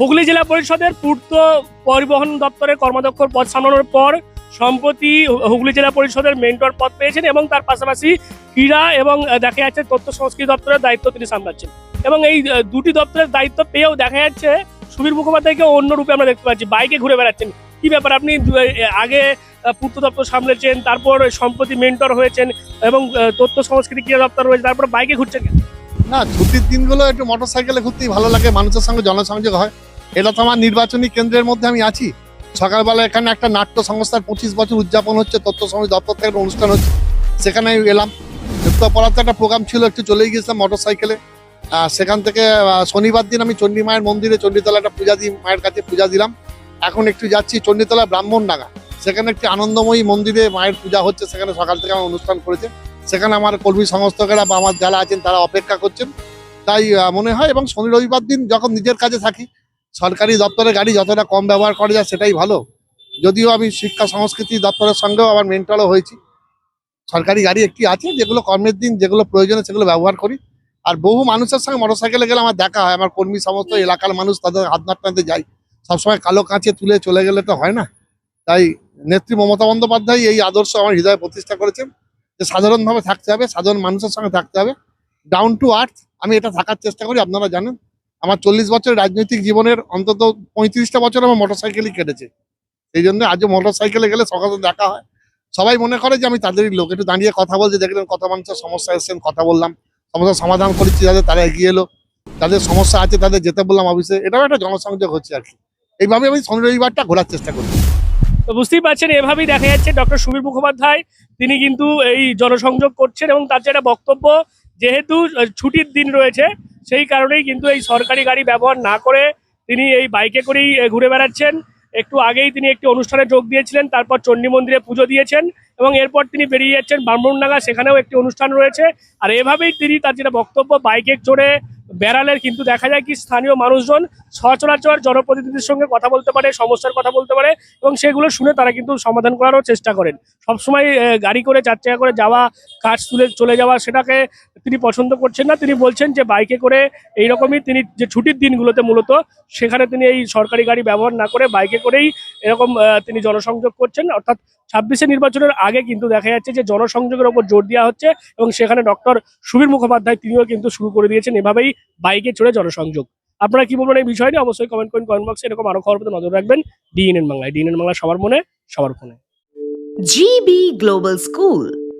হুগলি জেলা পরিষদের পূর্ত পরিবহন দপ্তরের কর্মাধ্যক্ষর পদ সামলানোর পর সম্প্রতি হুগলি জেলা পরিষদের মেন্টর পদ পেয়েছেন এবং তার পাশাপাশি ক্রীড়া এবং দেখা যাচ্ছে তথ্য সংস্কৃতি দপ্তরের দায়িত্ব তিনি সামলাচ্ছেন। এবং এই দুটি দপ্তরের দায়িত্ব পেয়েও দেখা যাচ্ছে সুবীর মুখোপাধ্যায়কে অন্য রূপে আমরা দেখতে পাচ্ছি। বাইকে ঘুরে বেড়াচ্ছেন। কি ব্যাপার? আপনি আগে পূর্ত দপ্তর সামলেছেন, তারপর সম্প্রতি মেন্টর হয়েছেন এবং তথ্য সংস্কৃতি ক্রীড়া দপ্তর রয়েছে, তারপর বাইকে ঘুরছেন? না, ছুটির দিনগুলো একটু মোটর সাইকেলে ঘুরতেই ভালো লাগে, মানুষের সঙ্গে জনসংযোগ হয়। এটা তো আমার নির্বাচনী কেন্দ্রের মধ্যে আমি আছি। সকালবেলা এখানে একটা নাট্য সংস্থার পঁচিশ বছর উদযাপন হচ্ছে, তথ্য সমাজ দপ্তর থেকে একটা অনুষ্ঠান হচ্ছে। সেখানে আমি এলাম। উত্তরপাড়াতে একটা প্রোগ্রাম ছিল, একটু চলেই গেছিলাম মোটর সাইকেলে সেখান থেকে শনিবার দিন আমি চণ্ডী মায়ের মন্দিরে চণ্ডীতলা একটা পূজা দিই মায়ের কাছে পূজা দিলাম। এখন একটু যাচ্ছি চণ্ডীতলা ব্রাহ্মণডাঙ্গা। সেখানে একটি আনন্দময়ী মন্দিরে মায়ের পূজা হচ্ছে, সেখানে সকাল থেকে আমার অনুষ্ঠান করেছে। সেখানে আমার কর্মী সংস্থকেরা বা আমার যারা আছেন, তারা অপেক্ষা করছেন। তাই মনে হয় এবং শনি রবিবার দিন যখন নিজের কাজে থাকি সরকারি দপ্তরের গাড়ি যতটা কম ব্যবহার করা যায় সেটাই ভালো। যদিও আমি শিক্ষা সংস্কৃতি দপ্তরের সঙ্গেও আমার মেন্টালও হয়েছি। সরকারি গাড়ি একটি আছে, যেগুলো কর্মের দিন, যেগুলো প্রয়োজনে সেগুলো ব্যবহার করি। আর বহু মানুষের সঙ্গে মোটরসাইকেলে গেলে আমার দেখা হয়। আমার কর্মী সমস্ত এলাকার মানুষ তাদের হাত নাড়তে যাই সবসময় কালো কাঁচে তুলে চলে গেলে তো হয় না। তাই নেত্রী মমতা বন্দ্যোপাধ্যায় এই আদর্শ আমার হৃদয়ে প্রতিষ্ঠা করেছেন যে সাধারণভাবে থাকতে হবে, সাধারণ মানুষের সঙ্গে থাকতে হবে। ডাউন টু আর্থ আমি এটা থাকার চেষ্টা করি, আপনারা জানেন। আমার চল্লিশ বছরের রাজনৈতিক জীবনের অন্তত পঁয়ত্রিশটা বছর আমার মোটরসাইকেলই কেটেছে। সেই জন্য আজও মোটরসাইকেলে গেলে সকালে দেখা হয়। সবাই মনে করে যে আমি তাদেরই লোক। একটু দাঁড়িয়ে কথা বলছে, দেখলেন কত মানুষের সমস্যা এসেছেন কথা বললাম। সমস্যার সমাধান করেছি যাদের তারা এগিয়ে এলো। তাদের সমস্যা আছে তাদের যেতে বললাম অফিসে এটাও একটা জনসংযোগ হচ্ছে আর কি। এইভাবে আমি শনি রবিবারটা ঘোরার চেষ্টা করি। তো বুঝতেই পারছেন, এভাবেই দেখা যাচ্ছে ডক্টর সুবীর মুখোপাধ্যায়, তিনি কিন্তু এই জনসংযোগ করছেন এবং তার যে একটা বক্তব্য, যেহেতু ছুটির দিন রয়েছে সেই কারণেই কিন্তু এই সরকারি গাড়ি ব্যবহার না করে তিনি এই বাইকে করেই ঘুরে বেড়াচ্ছেন। একটু আগেই তিনি একটি অনুষ্ঠানে যোগ দিয়েছিলেন, তারপর চণ্ডী মন্দিরে পুজো দিয়েছেন এবং এরপর তিনি বেরিয়ে যাচ্ছেন ব্রাহ্মণডাঙ্গা সেখানেও একটি অনুষ্ঠান রয়েছে। আর এভাবেই তিনি তার যেটা বক্তব্য, বাইকে চড়ে বেড়ালের কিন্তু দেখা যায় কি স্থানীয় মানুষজন সচরাচর জনপ্রতিনিধির সঙ্গে কথা বলতে পারে, সমস্যার কথা বলতে পারে এবং সেগুলো শুনে তারা কিন্তু সমাধান করারও চেষ্টা করেন। সবসময় গাড়ি করে, চার চাকা করে যাওয়া, কাজ তুলে চলে যাওয়া, সেটাকে তিনি পছন্দ করছেন না। তিনি বলছেন যে বাইকে করে এইরকমই তিনি যে ছুটির দিনগুলোতে মূলত সেখানে তিনি এই সরকারি গাড়ি ব্যবহার না করে বাইকে করেই এরকম তিনি জনসংযোগ করছেন। অর্থাৎ ছাব্বিশে নির্বাচনের আগে কিন্তু দেখা যাচ্ছে যে জনসংযোগের ওপর জোর দেওয়া হচ্ছে এবং সেখানে ডক্টর সুবীর মুখোপাধ্যায় তিনিও কিন্তু শুরু করে দিয়েছেন। এভাবেই বাইকে চড়ে জনসংযোগ। আপনারা কি বলবেন এই বিষয় নিয়ে? অবশ্যই কমেন্ট করুন কমেন্ট বক্সে এরকম আরও খবর নজর রাখবেন। ডিএনএন বাংলায়। ডিএনএন বাংলা সবার মনে সবার ফোনে। GB Global School,